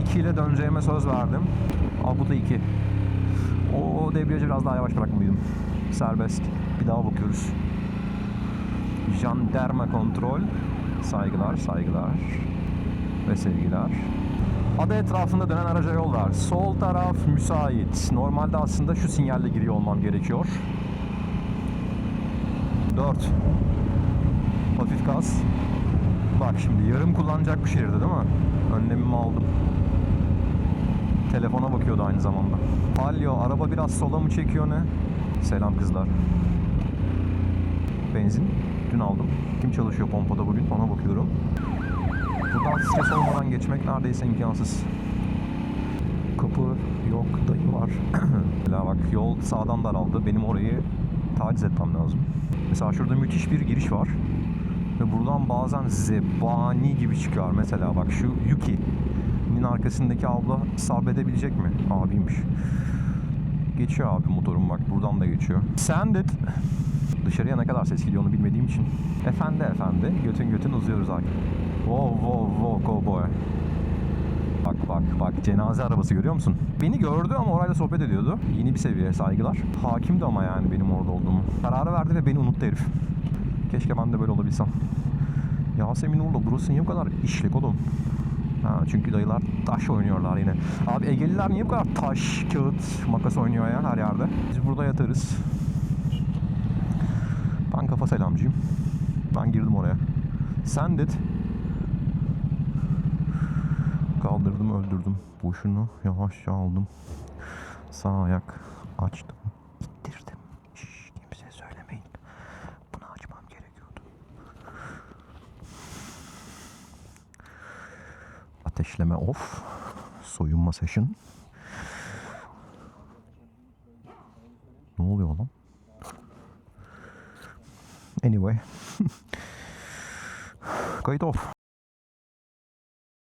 2 ile döneceğime söz verdim. Al bu da 2. O debriyajı biraz daha yavaş bırakmalıydım. Serbest. Bir daha bakıyoruz. Jandarma kontrol. Saygılar, saygılar ve sevgiler. Ada etrafında dönen araca yol var. Sol taraf müsait. Normalde aslında şu sinyalle giriyor olmam gerekiyor. 4. Hafif gaz. Bak şimdi yarım kullanacak bir şehirde değil mi? Önlemimi aldım. Telefona bakıyordu aynı zamanda. Alo, araba biraz sola mı çekiyor ne? Selam kızlar. Benzin. Dün aldım. Kim çalışıyor pompada bugün? Ona bakıyorum. Buradan stres olmadan geçmek neredeyse imkansız. Kapı yok, dayı var. Mesela bak yol sağdan daraldı. Benim orayı taciz etmem lazım. Mesela şurada müthiş bir giriş var. Ve buradan bazen zebani gibi çıkıyor. Mesela bak şu Yuki'nin arkasındaki abla sabredebilecek mi? Abiymiş. Geçiyor abi motorum bak. Buradan da geçiyor. Sandit. Dışarıya ne kadar ses geliyor onu bilmediğim için. Efendi efendi. Götün götün uzuyoruz abi. Wow wow wow cowboy. Bak bak bak cenaze arabası görüyor musun? Beni gördü ama orayla sohbet ediyordu. Yeni bir seviye saygılar. Hakimdi ama yani benim orada olduğumu. Kararı verdi ve beni unuttu herif. Keşke ben de böyle olabilsem. Yasemin Uğur'la burası niye bu kadar işlek oğlum? Ha, çünkü dayılar taş oynuyorlar yine. Abi Egeliler niye bu kadar taş, kağıt, makas oynuyor ya her yerde? Biz burada yatarız. Ben kafa selamcıyım. Ben girdim oraya. Sen dit. Kaldırdım öldürdüm. Boşunu yavaşça aldım. Sağ ayak açtım. Ateşleme off. Soyunma session. Ne oluyor lan? Anyway. Kayıt off.